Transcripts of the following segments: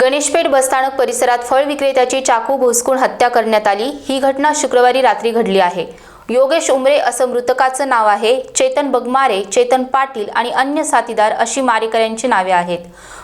गणेशपेठ बसस्थानक परिसरात फळ विक्रेत्याची चाकू घुसकून हत्या करण्यात आली. ही घटना शुक्रवारी रात्री घडली आहे. योगेश उमरे असं मृतकाचं नाव आहे. चेतन बगमारे चेतन पाटील आणि अन्य साथीदार अशी मारेकऱ्यांची नावे आहेत.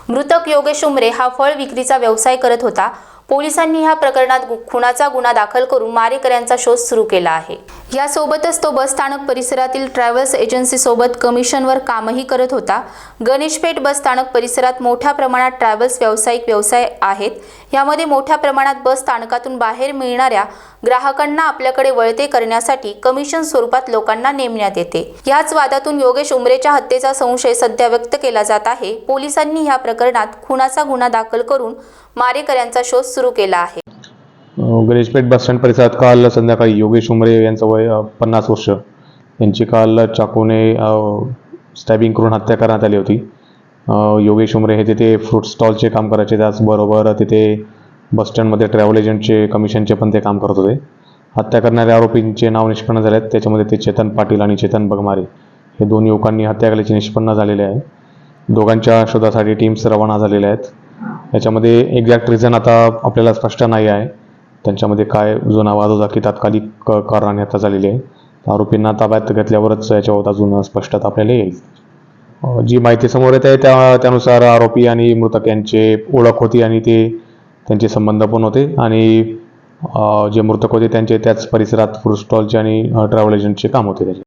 मृतक योगेश उमरे हा फळ विक्रीचा व्यवसाय करत होता. पोलिसांनी ह्या प्रकरणात गु- खुनाचा गुन्हा दाखल करून मारेकऱ्यांचा शोध सुरू केला आहे. यासोबतच तो बस स्थानक परिसरातील ट्रॅव्हल्स एजन्सीसोबत कमिशनवर कामही करत होता. गणेशपेठ बस स्थानक परिसरात मोठ्या प्रमाणात ट्रॅव्हल्स व्यावसायिक व्यवसाय आहेत. यामध्ये मोठ्या प्रमाणात बस स्थानकातून बाहेर मिळणाऱ्या ग्राहकांना आपल्याकडे वळते करण्यासाठी कमिशन स्वरूपात लोकांना नेमण्यात येते. याच वादातून योगेश उमरेच्या हत्येचा संशय सध्या व्यक्त केला जात आहे. पोलिसांनी या प्रकरणात खुनाचा गुन्हा दाखल करून मारेकऱ्यांचा शोध सुरू केला आहे. अं, गणेशपेठ बसस्टँड परिसरात काल संध्याकाळी योगेश उमरे यांचं वय पन्नास वर्ष. यांची काल चाकूने स्टॅबिंग करून हत्या करण्यात आली होती. योगेश उमरे हे तिथे फ्रूट स्टॉलचे काम करायचे त्याचबरोबर तिथे बसस्टँडमध्ये ट्रॅव्हल एजंटचे कमिशनचे पण ते काम करत होते. हत्या करणाऱ्या आरोपींचे नाव निष्पन्न झाले आहेत त्याच्यामध्ये ते चेतन पाटील आणि चेतन बगमारे हे दोन युवकांनी हत्या केल्याचे निष्पन्न झालेले आहे. दोघांच्या शोधासाठी टीम्स रवाना झालेल्या आहेत. याच्यामध्ये एक्झॅक्ट रिझन आता आपल्याला स्पष्ट नाही आहे. त्यांच्यामध्ये काय जुना वाद होता की तात्कालिक कारणाने हत्या झालेली आहे. आरोपींना ताब्यात घेतल्यावरच याच्यावर अजून स्पष्टता आपल्याला येईल. जी माहिती समोर येत आहे त्या त्यानुसार आरोपी आणि मृतक यांचे ओळख होती आणि ते त्यांचे संबंध पण होते आणि जे मृतक होते त्यांचे त्याच परिसरात फूड स्टॉलचे आणि ट्रॅव्हल एजंटचे काम होते त्याचे.